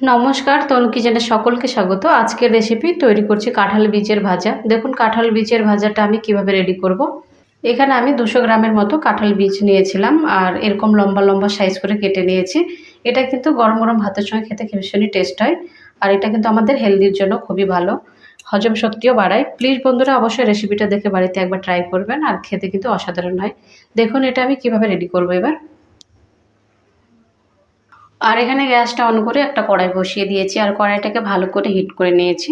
নমস্কার তনু কিচেনে সকলকে স্বাগত। আজকের রেসিপি তৈরি করছি কাঁঠাল বীজের ভাজা। দেখুন, কাঁঠাল বীজের ভাজাটা আমি কীভাবে রেডি করব। এখানে আমি দুশো গ্রামের মতো কাঁঠাল বীজ নিয়েছিলাম আর এরকম লম্বা লম্বা সাইজ করে কেটে নিয়েছি। এটা কিন্তু গরম গরম ভাতের সঙ্গে খেতে ভীষণই টেস্ট হয় আর এটা কিন্তু আমাদের হেলদির জন্য খুবই ভালো। হজম শক্তিও বাড়ায়। প্লিজ বন্ধুরা, অবশ্যই রেসিপিটা দেখে বাড়িতে একবার ট্রাই করবেন আর খেতে কিন্তু অসাধারণ হয়। দেখুন, এটা আমি কীভাবে রেডি করব এবার। আর এখানে গ্যাসটা অন করে একটা কড়াই বসিয়ে দিয়েছি আর কড়াইটাকে ভালো করে হিট করে নিয়েছি।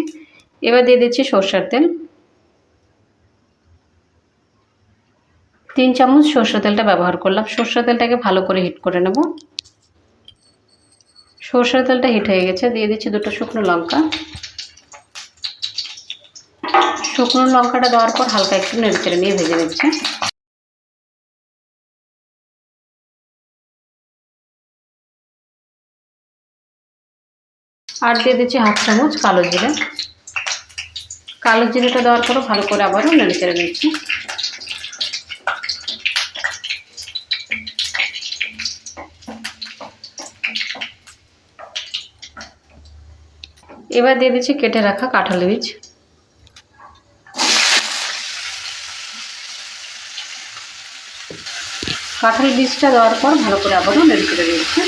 এবার দিয়ে দিচ্ছি সর্ষের তেল। তিন চামচ সর্ষের তেলটা ব্যবহার করলাম। সর্ষের তেলটাকে ভালো করে হিট করে নেব। সর্ষের তেলটা হিট হয়ে গেছে। দিয়ে দিচ্ছি দুটো শুকনো লঙ্কা। শুকনো লঙ্কাটা দেওয়ার পর হালকা একটু নেড়ে চেড়ে নিয়ে ভেজে নিচ্ছে। আর দিয়ে দিচ্ছি হাফ চামচ কালো জিরে। কালো জিরেটা দেওয়ার পরও ভালো করে আবারও নেড়ে চেড়ে নিচ্ছি। এবার দিয়ে দিচ্ছি কেটে রাখা কাঁঠাল বীজ। কাঁঠাল বীজটা দেওয়ার পর ভালো করে আবারও নেড়ে চেড়ে দিচ্ছি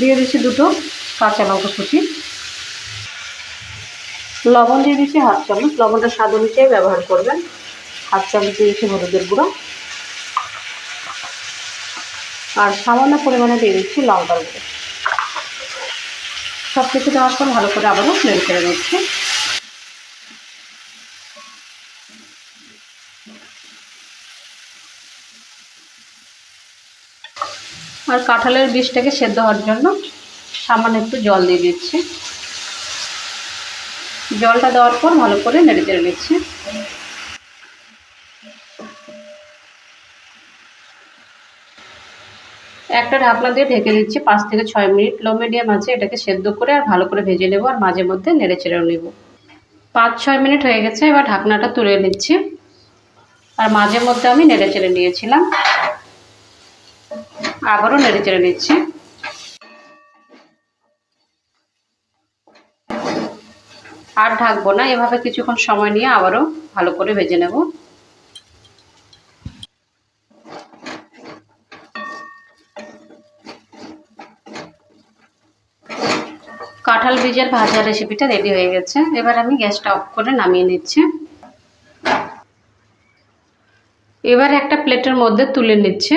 দিয়ে দিচ্ছি দুটো কাঁচা লঙ্কা কুচি। লবণ দিয়ে দিচ্ছি হাফ চামচ। লবণটা স্বাদ অনুযায়ী ব্যবহার করবেন। হাফ চামচ দিয়ে দিচ্ছি হলুদের গুঁড়ো। আর সামান্য পরিমাণে দিয়ে দিচ্ছি লঙ্কার গুঁড়ো। সব কিছু দেওয়ার পর ভালো করে আবারও ফ্লেন করে নিচ্ছি। আর কাঁঠালের বীজটাকে সেদ্ধ হওয়ার জন্য সামান্য একটু জল দিয়ে দিচ্ছি। জলটা দেওয়ার পর ভালো করে নেড়ে চেড়ে নিচ্ছি। একটা ঢাকনা দিয়ে ঢেকে দিচ্ছি, পাঁচ থেকে ছয় মিনিট। লো মিডিয়াম আছে, এটাকে সেদ্ধ করে আর ভালো করে ভেজে নেব আর মাঝে মধ্যে নেড়ে চেড়েও নেব। পাঁচ, ছয় মিনিট হয়ে গেছে, এবার ঢাকনাটা তুলে নিচ্ছি। আর মাঝে মধ্যে আমি নেড়ে চেড়ে নিয়েছিলাম। আবারও নেড়ে চেড়ে নিচ্ছি। আর ঢাকবো না, এভাবে কিছুক্ষণ সময় নিয়ে আবারও ভালো করে ভেজে নেব। কাঁঠাল বীজের ভাজা রেসিপিটা রেডি হয়ে গেছে। এবার আমি গ্যাসটা অফ করে নামিয়ে নিচ্ছি। এবার একটা প্লেটের মধ্যে তুলে নিচ্ছে।